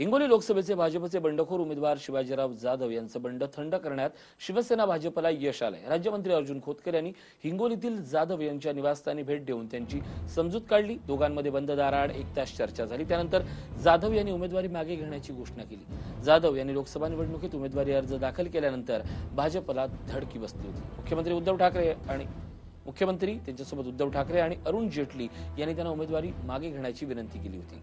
हिंगोली लोकसभेचे भाजपचे बंडखोर उमेदवार शिवाजीराव जाधव यांचं बंड थंड करण्यात शिवसेना भाजपला यश आलंय. राज्यमंत्री अर्जुन खोतकर यांनी हिंगोलीतील जाधव यांच्या निवासस्थानी भेट देऊन त्यांची समजूत काढली. दोघांमध्ये बंद दाराआड एक तास चर्चा झाली. त्यानंतर जाधव यांनी उमेदवारी मागे घेण्याची घोषणा केली. जाधव यांनी लोकसभा निवडणुकीत उमेदवारी अर्ज दाखल केल्यानंतर भाजपला धडकी बसली होती. मुख्यमंत्री उद्धव ठाकरे आणि मुख्यमंत्री त्यांच्यासोबत उद्धव ठाकरे आणि अरुण जेटली यांनी त्यांना उमेदवारी मागे घेण्याची विनंती केली होती.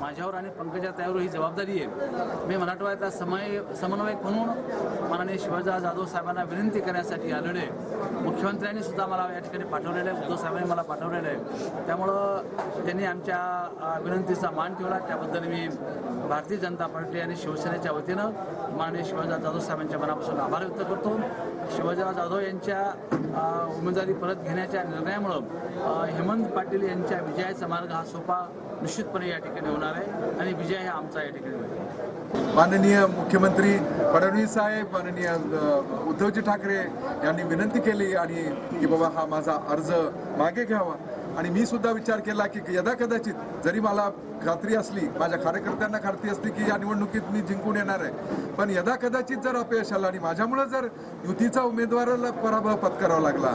माझ्यावर आणि पंकजा त्यावर ही जबाबदारी आहे. मी मराठवाड्याचा समय समन्वयक म्हणून माननीय शिवाजीराव जाधव साहेबांना विनंती करण्यासाठी आलेलो आहे. मुख्यमंत्र्यांनी सुद्धा मला या ठिकाणी पाठवलेलं आहे. उद्धव साहेबांनी मला पाठवलेलं आहे. त्यामुळं त्यांनी आमच्या विनंतीचा मान ठेवला. त्याबद्दल मी भारतीय जनता पार्टी आणि शिवसेनेच्या वतीनं माननीय शिवाजीराव जाधव साहेबांच्या मनापासून आभार व्यक्त करतो. शिवाजीराव जाधव यांच्या उमेदवारी परत घेण्याच्या निर्णयामुळं हेमंत पाटील यांच्या विजयाचा मार्ग हा सोपा निश्चितपणे या ठिकाणी होणार आहे आणि विजय हा आमचा या ठिकाणी माननीय मुख्यमंत्री फडणवीस साहेब माननीय उद्धवजी ठाकरे यांनी विनंती केली आणि की बाबा हा माझा अर्ज मागे घ्यावा. आणि मी सुद्धा विचार केला की यदा कदाचित जरी मला खात्री असली माझ्या कार्यकर्त्यांना खात्री असली की या निवडणुकीत मी जिंकून येणार आहे. पण यदा कदाचित जर अपयश आलं आणि माझ्यामुळे जर युतीचा उमेदवाराला पराभव पत्करावा लागला